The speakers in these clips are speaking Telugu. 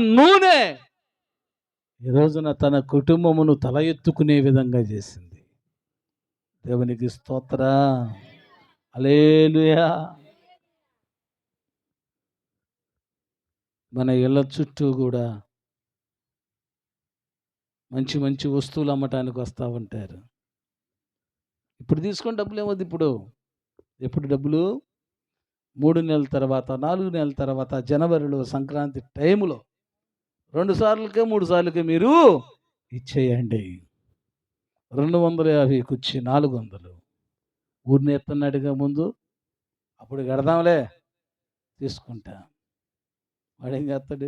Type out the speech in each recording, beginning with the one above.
నూనె. ఈ రోజున తన కుటుంబమును తల ఎత్తుకునే విధంగా చేసింది. దేవునికి స్తోత్ర. అలేలుయా మన ఇళ్ళ చుట్టూ కూడా మంచి మంచి వస్తువులు అమ్మటానికి వస్తూ ఉంటారు. ఇప్పుడు తీసుకొని డబ్బులు ఏమవుతుంది ఇప్పుడు? ఎప్పుడు డబ్బులు? మూడు నెలల తర్వాత నాలుగు నెలల తర్వాత జనవరిలో సంక్రాంతి టైంలో రెండు సార్లకే మూడు సార్లకే మీరు ఇచ్చేయండి. రెండు వందల యాభై కుర్చీ నాలుగు వందలు. ఊరిని ఎత్తన్నాడుగా ముందు అప్పుడు కడదాంలే తీసుకుంటా. వాడేం చేస్తాడు?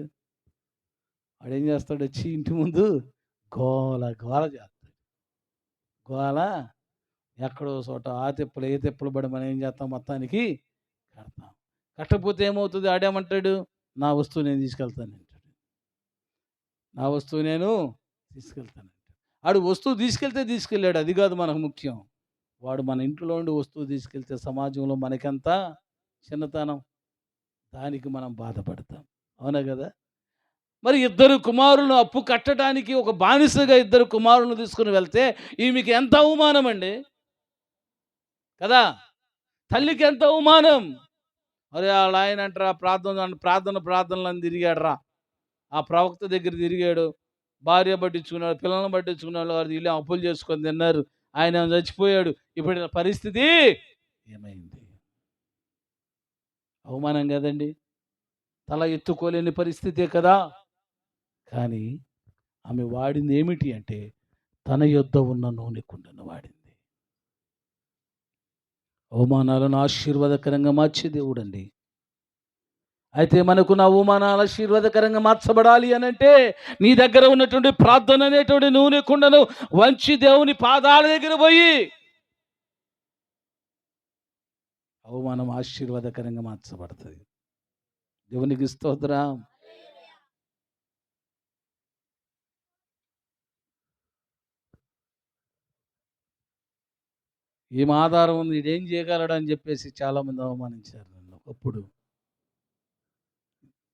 వాడేం చేస్తాడు? వచ్చి ఇంటి ముందు గోల గోల చేస్తాడు. గోల ఎక్కడో చోట ఆ తిప్పలు ఏ తిప్పలు పడి మనం ఏం చేస్తాం? మొత్తానికి కడతాం. కట్టకపోతే ఏమవుతుంది? ఆడేమంటాడు? నా వస్తువు నేను తీసుకెళ్తాను నా వస్తువు నేను తీసుకెళ్తాను ఆడు వస్తువు తీసుకెళ్తే తీసుకెళ్ళాడు అది కాదు మనకు ముఖ్యం. వాడు మన ఇంట్లో ఉండి వస్తువు తీసుకెళ్తే సమాజంలో మనకెంత చిన్నతనం? దానికి మనం బాధపడతాం. అవునా కదా? మరి ఇద్దరు కుమారులను అప్పు కట్టడానికి ఒక బానిసగా ఇద్దరు కుమారులను తీసుకుని వెళ్తే ఈమెకి ఎంత అవమానం అండి? కదా? తల్లికి ఎంత అవమానం? మరి వాళ్ళ ఆయన అంటారా ప్రార్థన ప్రార్థన ప్రార్థనలను అని ఆ ప్రవక్త దగ్గర తిరిగాడు. భార్య పట్టించుకున్నాడు పిల్లలను పట్టించుకున్నాడు వారు ఇల్లు అప్పులు చేసుకొని తిన్నారు. ఆయన చచ్చిపోయాడు. ఇప్పుడు పరిస్థితి ఏమైంది? అవమానం కదండి. తల ఎత్తుకోలేని పరిస్థితే కదా. కానీ ఆమె వాడింది ఏమిటి అంటే తన యొద్ద ఉన్న నూనె కుండను వాడింది. అవమానాలను ఆశీర్వాదకరంగా మార్చే దేవుడండి. అయితే మనకు నా అవమానాలు ఆశీర్వాదకరంగా మార్చబడాలి అని అంటే నీ దగ్గర ఉన్నటువంటి ప్రార్థన అనేటువంటి నూనె కుండను వంచి దేవుని పాదాల దగ్గర పోయి అవమానం ఆశీర్వాదకరంగా మార్చబడుతుంది. దేవునికి స్తోత్రం. ఏం ఆధారం ఉంది? ఇదేం చేయగలడు అని చెప్పేసి చాలామంది అవమానించారు నన్ను ఒకప్పుడు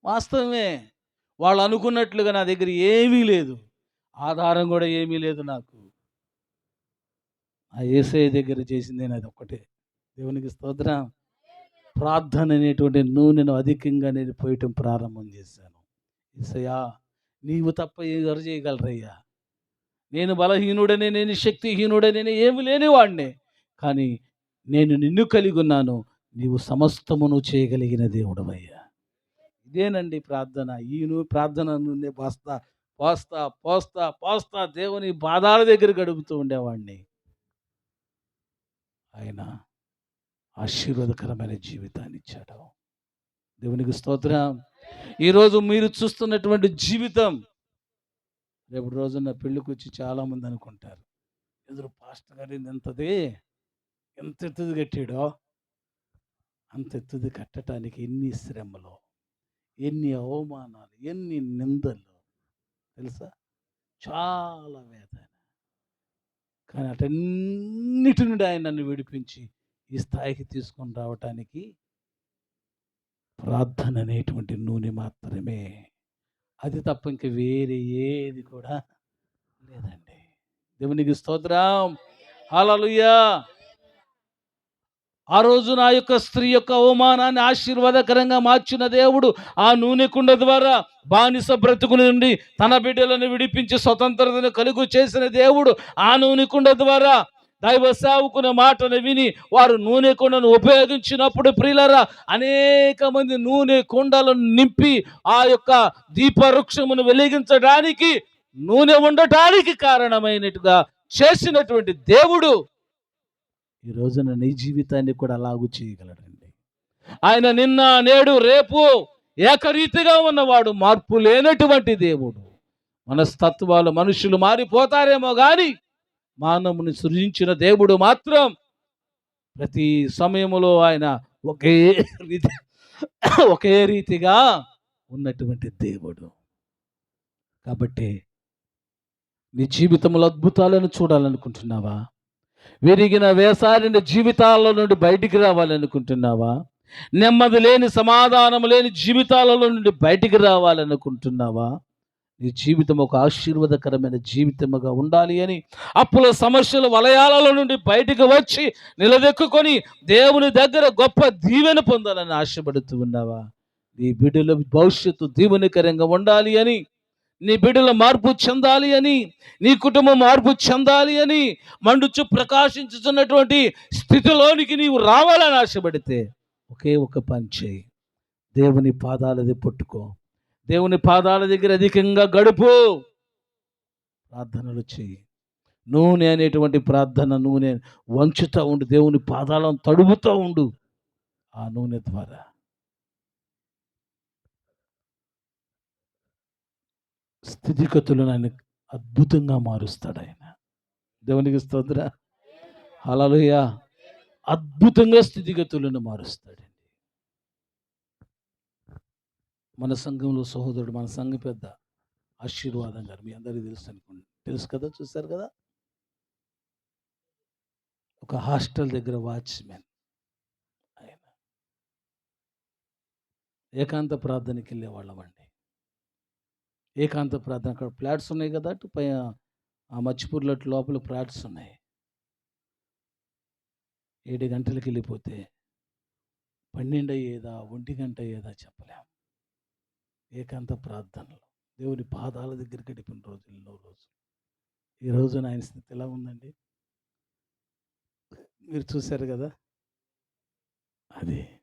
వాస్తవమే వాళ్ళు అనుకున్నట్లుగా నా దగ్గర ఏమీ లేదు. ఆధారం కూడా ఏమీ లేదు నాకు. ఆ ఏసఐ దగ్గర చేసింది నేను అది ఒక్కటే. దేవునికి స్తోత్రం. ప్రార్థన అనేటువంటి నూనెను అధికంగా నేను పోయటం ప్రారంభం చేశాను. ఏసయ్యా నీవు తప్ప ఎవరు చేయగలరయ్యా? నేను బలహీనుడనే నేను శక్తిహీనుడనే ఏమి లేనివాడినే. కానీ నేను నిన్ను కలిగి ఉన్నాను. నీవు సమస్తమును చేయగలిగిన దేవుడవయ్యా. ఇదేనండి ప్రార్థన. ఈయన ప్రార్థన నుండి పోస్తా పోస్తా పోస్తా పోస్తా దేవుని పాదాల దగ్గర గడుపుతూ ఉండేవాడిని. ఆయన ఆశీర్వాదకరమైన జీవితాన్ని ఇచ్చాడు. దేవునికి స్తోత్రం. ఈరోజు మీరు చూస్తున్నటువంటి జీవితం రేపు రోజున పెళ్ళికి వచ్చి చాలామంది అనుకుంటారు. ఎదురు పాస్టర్ గారి ఎంతది? ఎంత ఎత్తుది కట్టాడో? అంత ఎత్తుది కట్టడానికి ఎన్ని శ్రమలు? ఎన్ని అవమానాలు ఎన్ని నిందలు తెలుసా? చాలా వేదన. కానీ అటన్నిటి నుండి ఆయన నన్ను విడిపించి ఈ స్థాయికి తీసుకొని రావటానికి ప్రార్థన అనేటువంటి నూనె మాత్రమే. అది తప్ప ఇంక వేరే ఏది కూడా లేదండి. దేవునికి స్తోత్రం. హాలలుయ్యా ఆ రోజు నా యొక్క స్త్రీ యొక్క అవమానాన్ని ఆశీర్వాదకరంగా మార్చిన దేవుడు ఆ నూనె కుండ ద్వారా బానిస బ్రతుకు నుండి తన బిడ్డలను విడిపించి స్వతంత్రతను కలుగు చేసిన దేవుడు ఆ నూనె కుండ ద్వారా దైవ సేవకుని మాటను విని వారు నూనె కుండను ఉపయోగించినప్పుడు ప్రియులరా అనేక మంది నూనె కుండలను నింపి ఆ యొక్క దీపవృక్షమును వెలిగించడానికి నూనె ఉండటానికి కారణమైనట్టుగా చేసినటువంటి దేవుడు ఈ రోజున నీ జీవితాన్ని కూడా అలాగూ చేయగలడండి. ఆయన నిన్న నేడు రేపు ఏకరీతిగా ఉన్నవాడు మార్పు లేనటువంటి దేవుడు. మనస్తత్వాలు మనుషులు మారిపోతారేమో కానీ మానవుని సృజించిన దేవుడు మాత్రం ప్రతి సమయంలో ఆయన ఒకే రీతి ఒకే రీతిగా ఉన్నటువంటి దేవుడు. కాబట్టి నీ జీవితంలో అద్భుతాలను చూడాలనుకుంటున్నావా? విరిగిన వేసారిన జీవితాల నుండి బయటికి రావాలనుకుంటున్నావా? నెమ్మది లేని సమాధానం లేని జీవితాలలో నుండి బయటికి రావాలనుకుంటున్నావా? నీ జీవితం ఒక ఆశీర్వాదకరమైన జీవితముగా ఉండాలి అని అప్పుల సమస్యల వలయాలలో నుండి బయటికి వచ్చి నిలదెక్కుకొని దేవుని దగ్గర గొప్ప దీవెన పొందాలని ఆశపడుతూ ఉన్నావా? నీ బిడ్డల భవిష్యత్తు దీవెనకరంగా ఉండాలి అని నీ బిడ్డల మార్పు చెందాలి అని నీ కుటుంబం మార్పు చెందాలి అని మండుచు ప్రకాశించుతున్నటువంటి స్థితిలోనికి నీవు రావాలని ఆశపడితే ఒకే ఒక పని చేయి. దేవుని పాదాలది పట్టుకో. దేవుని పాదాల దగ్గర అధికంగా గడుపు. ప్రార్థనలు చేయి. నూనె అనేటువంటి ప్రార్థన నూనె వంచుతూ ఉండు. దేవుని పాదాలను తడుపుతూ ఉండు. ఆ నూనె ద్వారా. స్థితిగతులను ఆయన అద్భుతంగా మారుస్తాడు ఆయన. దేవునికి స్తోత్ర. హలలుయ అద్భుతంగా స్థితిగతులను మారుస్తాడండి. మన సంఘంలో సహోదరుడు మన సంఘ పెద్ద ఆశీర్వాదం గారు మీ అందరికీ తెలుసు అనుకోండి. తెలుసు కదా చూశారు కదా? ఒక హాస్టల్ దగ్గర వాచ్మెన్ ఆయన. ఏకాంత ప్రార్థనకి వెళ్ళేవాళ్ళం ఏకాంత ప్రార్థన. అక్కడ ఫ్లాట్స్ ఉన్నాయి కదా అటు పై ఆ మచ్చిపూర్లో లోపల ఫ్లాట్స్ ఉన్నాయి. ఏడు గంటలకు వెళ్ళిపోతే పన్నెండు అయ్యేదా ఒంటి గంట అయ్యేదా చెప్పలేము. ఏకాంత ప్రార్థనలు. దేవుని పాదాల దగ్గర గడిపిన రోజు. ఎన్నో రోజులు ఈ రోజున ఆయన స్థితి ఎలా ఉందండి? మీరు చూశారు కదా? అది.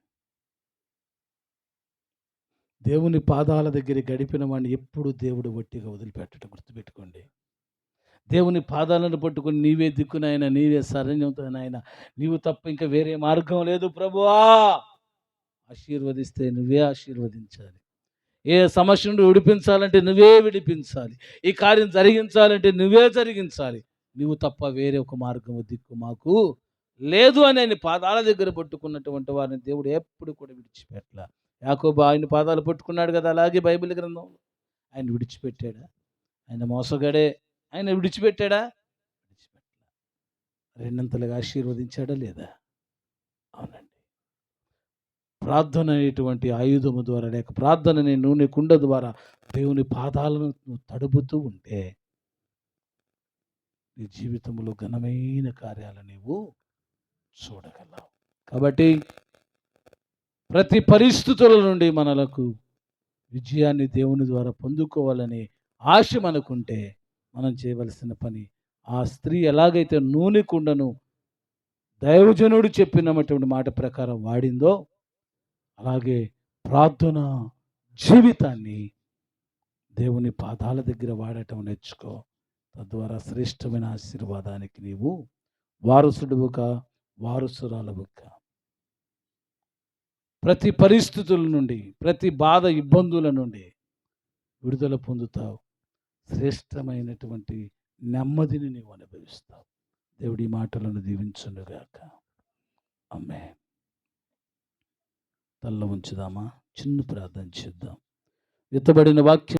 దేవుని పాదాల దగ్గర గడిపిన వాడిని ఎప్పుడు దేవుడు వట్టిగా వదిలిపెట్టడం గుర్తుపెట్టుకోండి. దేవుని పాదాలను పట్టుకుని నీవే దిక్కునైనా నీవే శరణ్యవుతానైనా నీవు తప్ప ఇంకా వేరే మార్గం లేదు ప్రభువా. ఆశీర్వదిస్తే నువ్వే ఆశీర్వదించాలి. ఏ సమస్య నుండి విడిపించాలంటే నువ్వే విడిపించాలి. ఈ కార్యం జరిగించాలంటే నువ్వే జరిగించాలి. నువ్వు తప్ప వేరే ఒక మార్గం దిక్కు మాకు లేదు అని ఆయన పాదాల దగ్గర పట్టుకున్నటువంటి వారిని దేవుడు ఎప్పుడు కూడా విడిచిపెట్టలా. యాకోబు ఆయన పాదాలు పట్టుకున్నాడు కదా అలాగే బైబిల్ గ్రంథంలో. ఆయన విడిచిపెట్టాడా? ఆయన మోసగాడే? ఆయన విడిచిపెట్టాడా? విడిచిపెట్టా రెండంతలుగా ఆశీర్వదించాడా లేదా? అవునండి. ప్రార్థన అనేటువంటి ఆయుధము ద్వారా లేక ప్రార్థన అనే నూనె కుండ ద్వారా దేవుని పాదాలను నువ్వు తడుపుతూ ఉంటే నీ జీవితంలో ఘనమైన కార్యాలు నీవు చూడగలవు. కాబట్టి ప్రతి పరిస్థితుల నుండి మనలకు విజయాన్ని దేవుని ద్వారా పొందుకోవాలని ఆశ మనకుంటే మనం చేయవలసిన పని ఆ స్త్రీ ఎలాగైతే నూనె కుండను దైవజనుడు చెప్పినటువంటి మాట ప్రకారం వాడిందో అలాగే ప్రార్థన జీవితాన్ని దేవుని పాదాల దగ్గర వాడటం నేర్చుకో. తద్వారా శ్రేష్టమైన ఆశీర్వాదానికి నీవు వారసుడువుక వారసురాలవుగా ప్రతి పరిస్థితుల నుండి ప్రతి బాధ ఇబ్బందుల నుండి విడుదల పొందుతావు. శ్రేష్టమైనటువంటి నెమ్మదిని నీవు అనుభవిస్తావు. దేవుడి మాటలను దీవించునుగాక. అమ్మే తల్ల ఉంచుదామా? చిన్న ప్రార్థన చేద్దాం. ఎత్తబడిన వాక్యం